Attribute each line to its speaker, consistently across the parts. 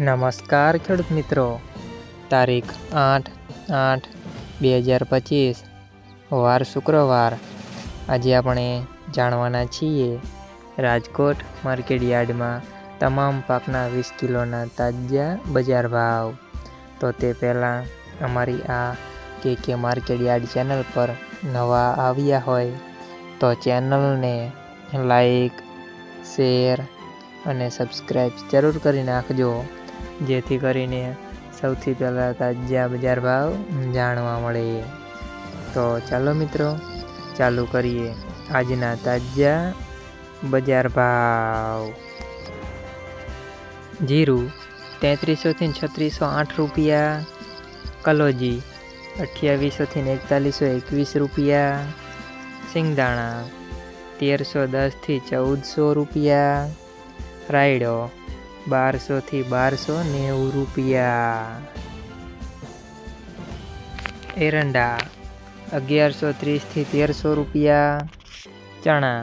Speaker 1: નમસ્કાર ખેડૂત મિત્રો. તારીખ આઠ આઠ બે હજાર પચીસ, વાર શુક્રવાર. આજે આપણે જાણવાના છીએ, રાજકોટ માર્કેટ યાર્ડમાં તમામ પાકના વીસ કિલોના તાજા બજાર ભાવ. તો તે પહેલાં અમારી આ કે કે માર્કેટ યાર્ડ ચેનલ પર નવા આવ્યા હોય, તો ચેનલને લાઈક, શેર અને સબસ્ક્રાઈબ જરૂર કરી નાખજો. જેથી કરીને સૌથી પહેલાં તાજા બજાર ભાવ જાણવા મળે. તો ચાલો મિત્રો, ચાલુ કરીએ આજના તાજા બજાર ભાવ. જીરું તેત્રીસોથી છત્રીસો આઠ રૂપિયા, કલોજી અઠ્યાવીસોથી એકતાલીસો એકવીસ રૂપિયા, સિંગદાણા તેરસો દસથી ચૌદસો રૂપિયા, રાયડો બારસોથી બારસો નેવું રૂપિયા. એરંડા અગિયારસો ત્રીસથી તેરસો રૂપિયા. ચણા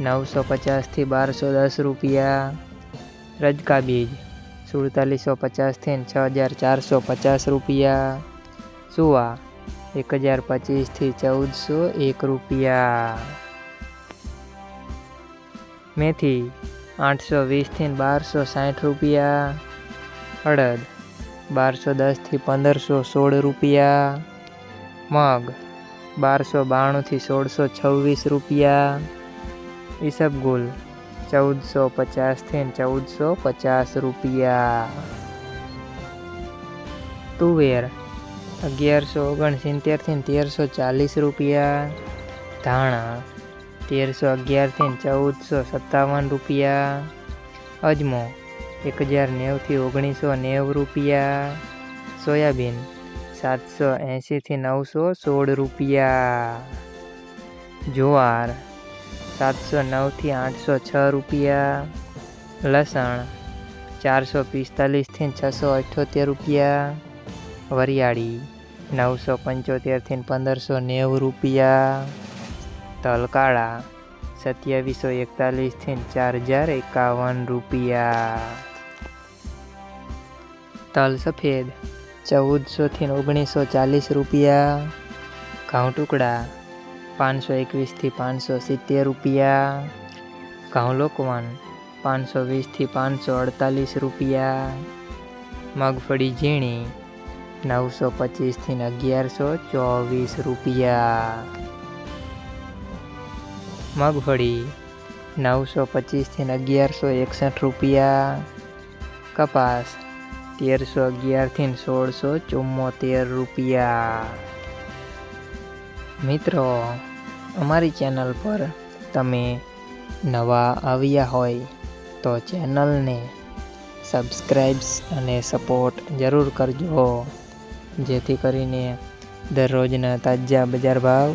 Speaker 1: નવસો પચાસથી બારસો દસ રૂપિયા. રજકા બીજ સુડતાલીસો પચાસથી છ હજાર ચારસો પચાસ રૂપિયા. સુવા એક હજાર પચીસથી ચૌદસો એક રૂપિયા. મેથી આઠસો વીસથી બારસો સાઠ રૂપિયા. અડદ બારસો દસથી પંદરસો સોળ રૂપિયા. મગ બારસો બાણુંથી સોળસો છવ્વીસ રૂપિયા. ઈસબગુલ ચૌદસો પચાસથી ચૌદસો પચાસ રૂપિયા. તુવેર અગિયારસો ઓગણસિત્તેરથી તેરસો ચાલીસ રૂપિયા. ધાણા તેરસો અગિયારથી ચૌદસો સત્તાવન રૂપિયા. અજમો એક હજાર નેવથી ઓગણીસો નેવું રૂપિયા. સોયાબીન સાતસો એંશીથી નવસો સોળ રૂપિયા. જુવાર સાતસો નવથી આઠસો છ રૂપિયા. લસણ ચારસો પિસ્તાલીસથી છસો અઠ્યોતેર રૂપિયા. વરિયાળી નવસો પંચોતેરથી પંદરસો નેવું રૂપિયા. તલ કાળા સત્યાવીસો એકતાલીસથી ચાર હજાર એકાવન રૂપિયા. તલ સફેદ ચૌદસોથી ઓગણીસો ચાલીસ રૂપિયા. ઘઉં ટુકડા, પાંચસો એકવીસથી પાંચસો સિત્તેર રૂપિયા. ઘઉં લોકવન, પાંચસો વીસથી પાંચસો અડતાલીસ રૂપિયા. મગફળી ઝીણી, નવસો પચીસથી અગિયારસો ચોવીસ રૂપિયા. મગફળી, નવસો પચીસથી અગિયારસો એકસઠ રૂપિયા. કપાસ, તેરસો અગિયારથી સોળસો ચુમ્મોતેર રૂપિયા. મિત્રો, અમારી ચેનલ પર તમે નવા આવ્યા હોય તો ચેનલને સબસ્ક્રાઈબ્સ અને સપોર્ટ જરૂર કરજો. જેથી કરીને દરરોજના તાજા બજાર ભાવ